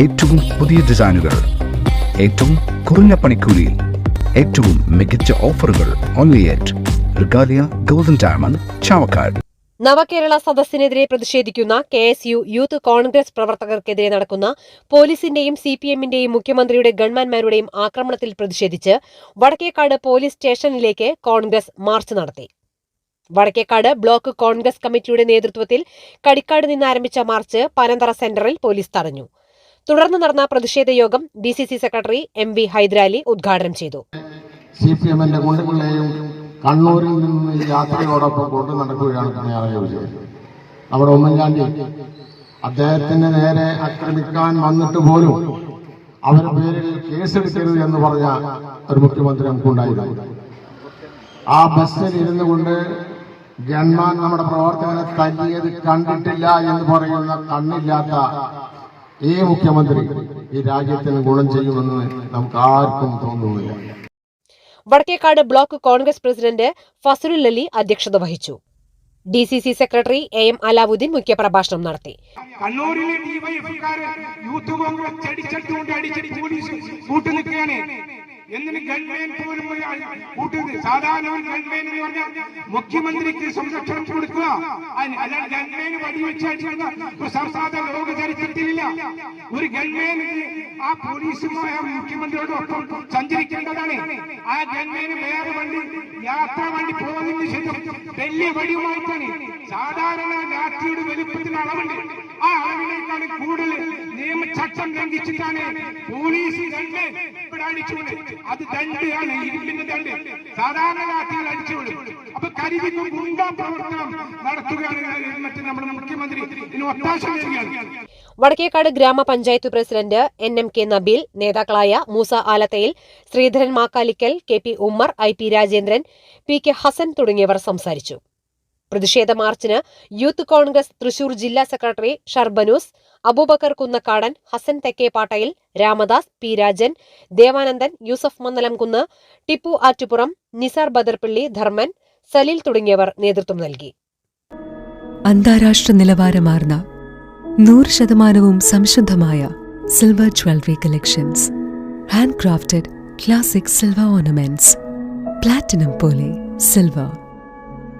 ഏറ്റവും പുതിയ ഡിസൈനുകൾ ഏറ്റവും കുറഞ്ഞ പണിക്കൂലിയിൽ ഏറ്റവും മികച്ച ഓഫറുകൾ only at Regalia golden diamond Chavakkad. നവകേരള സദസ്സിനെതിരെ പ്രതിഷേധിക്കുന്ന K S U youth Congress പ്രവർത്തകർക്കെതിരെ നടക്കുന്ന പോലീസിന്റെയും സി പി എമ്മിന്റെയും മുഖ്യമന്ത്രിയുടെ ഗൺമാൻമാരുടെയും ആക്രമണത്തിൽ പ്രതിഷേധിച്ച് വടക്കേക്കാട് പോലീസ് സ്റ്റേഷനിലേക്ക് കോൺഗ്രസ് മാർച്ച് നടത്തി. വടക്കേക്കാട് ബ്ലോക്ക് കോൺഗ്രസ് കമ്മിറ്റിയുടെ നേതൃത്വത്തിൽ കടിക്കാട് നിന്നാരംഭിച്ച മാർച്ച് പനന്തറ സെന്ററിൽ പോലീസ് തടഞ്ഞു. തുടർന്ന് നടന്ന പ്രതിഷേധ യോഗം D C C secretary M V Hyderali ഉദ്ഘാടനം ചെയ്തു. സി പി എമ്മിന്റെ ഗുണ്ടുകളെയും കണ്ണൂരിൽ നിന്ന് യാത്രയോടൊപ്പം കൊണ്ടു നടക്കുകയാണ് പിണറായി നമ്മുടെ ഉമ്മൻചാണ്ടി അദ്ദേഹത്തിന് നേരെ ആക്രമിക്കാൻ വന്നിട്ട് പോലും അവരുടെ പേരിൽ കേസെടുക്കരുത് എന്ന് പറഞ്ഞ ഒരു മുഖ്യമന്ത്രി നമുക്കുണ്ടായിരുന്നു. ആ ബസ്സിൽ ഇരുന്നു കൊണ്ട് ഗൺമാൻ നമ്മുടെ പ്രവർത്തകനെ തല്ലിയത് കണ്ടിട്ടില്ല എന്ന് പറയുന്ന കണ്ണില്ലാത്ത ഈ മുഖ്യമന്ത്രി ഈ രാജ്യത്തിന് ഗുണം ചെയ്യുമെന്ന് നമുക്ക് ആർക്കും തോന്നുന്നില്ല. വടക്കേക്കാട് ബ്ലോക്ക് കോൺഗ്രസ് പ്രസിഡന്റ് ഫസലുൽ അലി അധ്യക്ഷത വഹിച്ചു. D C C secretary A M Alavudheen മുഖ്യപ്രഭാഷണം നടത്തി. കണ്ണൂരിലെ യൂത്ത് കോൺഗ്രസ് ചെടിച്ചട്ടുകൊണ്ട് അടിച്ചടി പോലീസ് കൂട്ടു നിൽക്കുകയാണ് ഗൺമേൻ പോലും കൂട്ടുന്നത് സാധാരണ ഒരു ഗൺമാൻ എന്ന് പറഞ്ഞാൽ മുഖ്യമന്ത്രിക്ക് സംരക്ഷണം കൊടുക്കുക. അല്ലാതെ ഗൺമാന് വടിവെച്ച് അടിക്കുന്ന ലോക ചരിത്രത്തിലില്ല ഒരു ഗൺമാന് ആ പോലീസുമായ മുഖ്യമന്ത്രിയോടൊപ്പം സഞ്ചരിക്കേണ്ടതാണ്. ആ ഗൺമേന് വേറെ വണ്ടി യാത്രാ വണ്ടി പോകുന്നതിന് ശേഷം വലിയ വടിയുമായിട്ടാണ്. സാധാരണ രാത്രിയുടെ വലുപ്പത്തിന് അളവുണ്ട്. ആ അളവിനേക്കാൾ കൂടുതൽ നിയമചട്ടം ലംഘിച്ചിട്ടാണ് പോലീസ് ദണ്ട് അടിച്ചുകൊണ്ട് അത് ദണ്ടാണ് ഇരുമ്പിന്റെ ദണ്ട് സാധാരണ കാട്ടിൽ അടിച്ചുകൊണ്ട് അപ്പൊ കരുതിക്കും ഗുണ്ടാ പ്രവർത്തനം നടത്തുകയാണ് മറ്റേ നമ്മുടെ മുഖ്യമന്ത്രി ഇതിന് ഒത്താശ ചെയ്യുകയാണ്. വടക്കേക്കാട് ഗ്രാമപഞ്ചായത്ത് president N M K Nabeel നേതാക്കളായ Moosa Alathayil Sreedharan Makkalikkal K P Ummer I P Rajendran P K Hassan തുടങ്ങിയവർ സംസാരിച്ചു. പ്രതിഷേധ മാർച്ചിന് യൂത്ത് കോൺഗ്രസ് തൃശൂർ ജില്ലാ സെക്രട്ടറി ഷർബനൂസ് അബൂബക്കർ കുന്നക്കാടൻ ഹസൻ തെക്കേപ്പാട്ടയിൽ രാമദാസ് പി രാജൻ ദേവാനന്ദൻ യൂസഫ് മന്നലം മന്നലംകുന്ന് ടിപ്പു ആറ്റുപുറം നിസാർ ബദർപിള്ളി ധർമ്മൻ സലീൽ തുടങ്ങിയവർ നേതൃത്വം നൽകി. അന്താരാഷ്ട്ര നിലവാരമാർന്ന നൂറ് ശതമാനവും സംശുദ്ധമായ silver jewellery collections. Hand crafted classic silver ornaments. Platinum പോലെ silver.